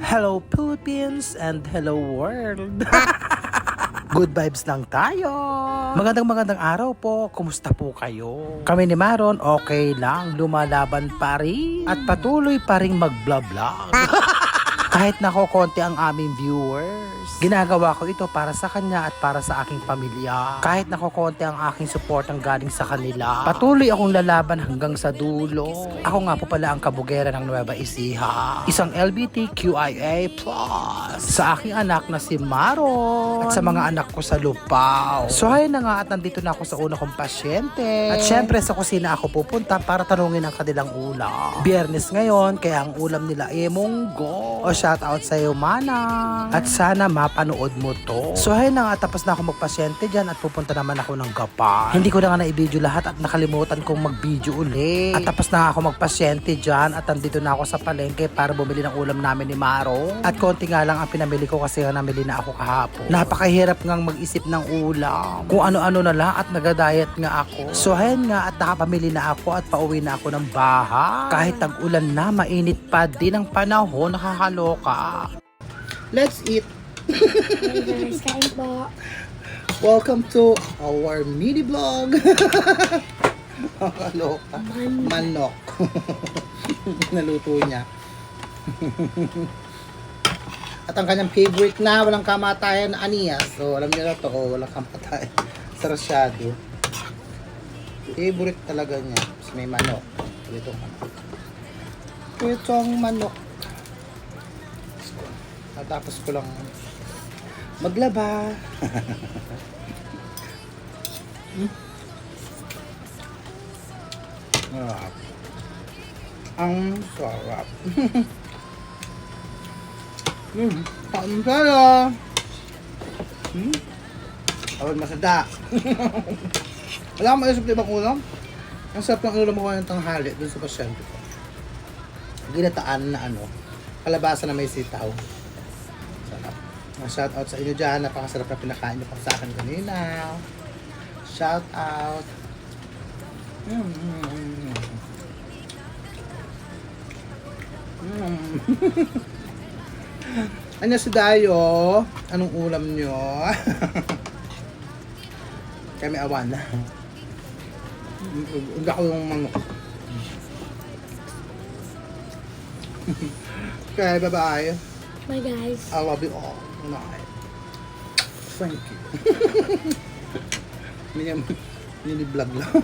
Hello Philippines and hello world. Good vibes lang tayo. Magandang magandang araw po. Kumusta po kayo? Kami ni Maron, okay lang. Lumalaban pa rin. At patuloy pa rin mag-vlog-vlog. Kahit nako konti ang aming viewers. Ginagawa ko ito para sa kanya at para sa aking pamilya. Kahit nako konti ang aking support ang galing sa kanila. Patuloy akong lalaban hanggang sa dulo. Ako nga po pala ang kabugera ng Nueva Ecija. Isang LGBTQIA+. Sa aking anak na si Maro. At sa mga anak ko sa Lupao. So ayun na nga at nandito na ako sa una kong pasyente. At syempre sa kusina ako pupunta para tanungin ang kanilang ulam. Biyernes ngayon, kaya ang ulam nila ay munggo. O shout out sa iyo, Manang. At sana mapanood mo to. So ayun na nga, tapos na ako magpasyente dyan at pupunta naman ako ng Gapan. Hindi ko na nga na-video lahat at nakalimutan kong mag-video uli. At tapos na ako magpasyente dyan at nandito na ako sa palengke para bumili ng ulam namin ni Maro. At konti nga lang ang pinamili ko kasi namili na ako kahapon. Napakahirap ngang mag-isip ng ulam. Kung ano-ano na lang at nagadayet nga ako. So ayun nga at nakapamili na ako at pauwi na ako ng bahay. Kahit tag-ulan na, mainit pa din ang panahon, nakakaloka. Let's eat. Hey guys, kain po. Welcome to our mini vlog. Nakakaloka. Manok. Naluto niya. At ang kanyang favorite na walang kamatayan na aniya. So, alam niyo na to, oh, walang kamatayan. Sarasyado. Favorite talaga niya. Tapos may manok. Itong manok. Itong manok. Natapos ko lang maglaba. Hmm? Sarap. Ang sarap. Hmm, ang sarap. Hmm? Awag masada. Wala akong maisip na ibang ulam. Ang sarap ng ulam ko ng tanghali dun sa pasyente ko. Ginataan na ano, kalabasa na may sitaw. Shout out sa inyo dyan. Napakasarap na pinakain niyo pa sa akin kanina. Shout out. Mm, mm, mm. Mm. ano si Dayo? Anong ulam nyo? Kami awan. Hindi ako yung manok. Okay, bye-bye. Bye guys. I love you all. Night. Thank you. Mini, mini vlog lang.